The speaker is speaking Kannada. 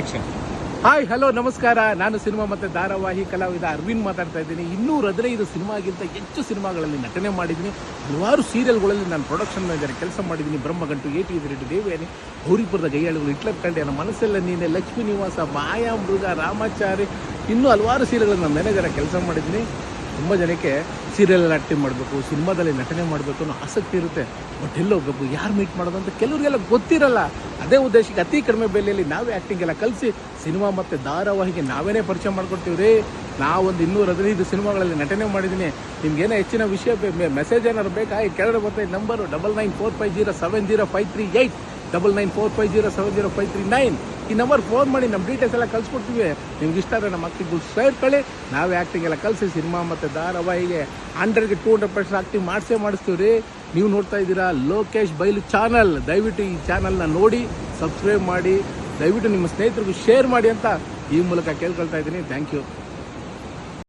ಆಕ್ಷನ್ ಹಾಯ್ ಹಲೋ ನಮಸ್ಕಾರ. ನಾನು ಸಿನಿಮಾ ಮತ್ತು ಧಾರಾವಾಹಿ ಕಲಾವಿದ ಅರವಿಂದ್ ಮಾತಾಡ್ತಾ ಇದ್ದೀನಿ. ಇನ್ನೂರ ಹದಿನೈದು ಸಿನಿಮಾಗಿಂತ ಹೆಚ್ಚು ಸಿನಿಮಾಗಳಲ್ಲಿ ನಟನೆ ಮಾಡಿದ್ದೀನಿ. ಹಲವಾರು ಸೀರಿಯಲ್ಗಳಲ್ಲಿ ನಾನು ಪ್ರೊಡಕ್ಷನ್ ಮ್ಯಾನೇಜರ್ ಕೆಲಸ ಮಾಡಿದ್ದೀನಿ. ಬ್ರಹ್ಮಗಂಟು ಏಟಿ ರೆಡ್ಡಿ ದೇವಿಯಾನಿ, ಗೌರಿಪುರದ ಗೈಯಾಳುಗಳು, ಹಿಟ್ಲರ್ ಕಂಡೆ ನನ್ನ ಮನಸ್ಸೆಲ್ಲ ನೀನೆ, ಲಕ್ಷ್ಮೀ ನಿವಾಸ ಮಾಯಾ ಮೃಗ ರಾಮಾಚಾರಿ. ಇನ್ನೂ ಹಲವಾರು ಸೀರಿಯಲ್ಗಳನ್ನು ನಾನು ಮ್ಯಾನೇಜರ್ ಕೆಲಸ ಮಾಡಿದ್ದೀನಿ. ತುಂಬ ಜನಕ್ಕೆ ಸೀರಿಯಲ್ ಆ್ಯಕ್ಟಿಂಗ್ ಮಾಡಬೇಕು, ಸಿನಿಮಾದಲ್ಲಿ ನಟನೆ ಮಾಡಬೇಕು ಅನ್ನೋ ಆಸಕ್ತಿ ಇರುತ್ತೆ. ಬಟ್ ಎಲ್ಲಿ ಹೋಗ್ಬೇಕು ಯಾರು ಮೀಟ್ ಮಾಡೋದು ಅಂತ ಕೆಲವರಿಗೆಲ್ಲ ಗೊತ್ತಿರಲ್ಲ. ಅದೇ ಉದ್ದೇಶಕ್ಕೆ ಅತಿ ಕಡಿಮೆ ಬೆಲೆಯಲ್ಲಿ ನಾವೇ ಆ್ಯಕ್ಟಿಂಗ್ ಎಲ್ಲ ಕಲಿಸಿ ಸಿನಿಮಾ ಮತ್ತು ಧಾರಾವಾಹಿಗೆ ನಾವೇನೇ ಪರಿಚಯ ಮಾಡ್ಕೊಡ್ತೀವಿ ರೀ. ನಾವೊಂದು ಇನ್ನೂರ ಹದಿನೈದು ಸಿನಿಮಾಗಳಲ್ಲಿ ನಟನೆ ಮಾಡಿದ್ದೀನಿ ನಿಮ್ಗೇನೋ ಹೆಚ್ಚಿನ ವಿಷಯ ಮೆಸೇಜ್ ಏನಾದ್ರು ಬೇಕಾ? ಈ ಕೆಳಗಡೆ ಬರ್ತಾ number double nine four five zero seven zero five three eight double nine four five zero seven zero five three nine ಈ ನಂಬರ್ ಫೋನ್ ಮಾಡಿ ನಮ್ಮ ಡೀಟೇಲ್ಸ್ ಎಲ್ಲ ಕಳ್ಸಿಕೊಡ್ತೀವಿ. ನಿಮ್ಗೆ ಇಷ್ಟ ಆದರೆ ನಮ್ಮ ಅಕ್ಕಿಗೆ ಸೇರ್ಕೊಳ್ಳಿ ನಾವೇ ಆ್ಯಕ್ಟಿಂಗ್ ಎಲ್ಲ ಕಲಿಸಿ ಸಿನಿಮಾ ಮತ್ತು ಧಾರಾವಾಹಿಗೆ ಹಂಡ್ರೆಡ್ಗೆ ಟೂ ಹಂಡ್ರೆಡ್ ಪರ್ಸೆಂಟ್ ಆ್ಯಕ್ಟಿಂಗ್ ಮಾಡಿಸೇ ಮಾಡಿಸ್ತೀವಿ ರೀ ನೀವು ನೋಡ್ತಾ ಇದ್ದೀರಾ ಲೋಕೇಶ್ ಬೈಲು ಚಾನಲ್ ದಯವಿಟ್ಟು ಈ ಚಾನಲ್ನ ನೋಡಿ ಸಬ್ಸ್ಕ್ರೈಬ್ ಮಾಡಿ, ದಯವಿಟ್ಟು ನಿಮ್ಮ ಸ್ನೇಹಿತರಿಗೂ ಶೇರ್ ಮಾಡಿ ಅಂತ ಈ ಮೂಲಕ ಕೇಳ್ಕೊಳ್ತಾ ಇದ್ದೀನಿ. Thank you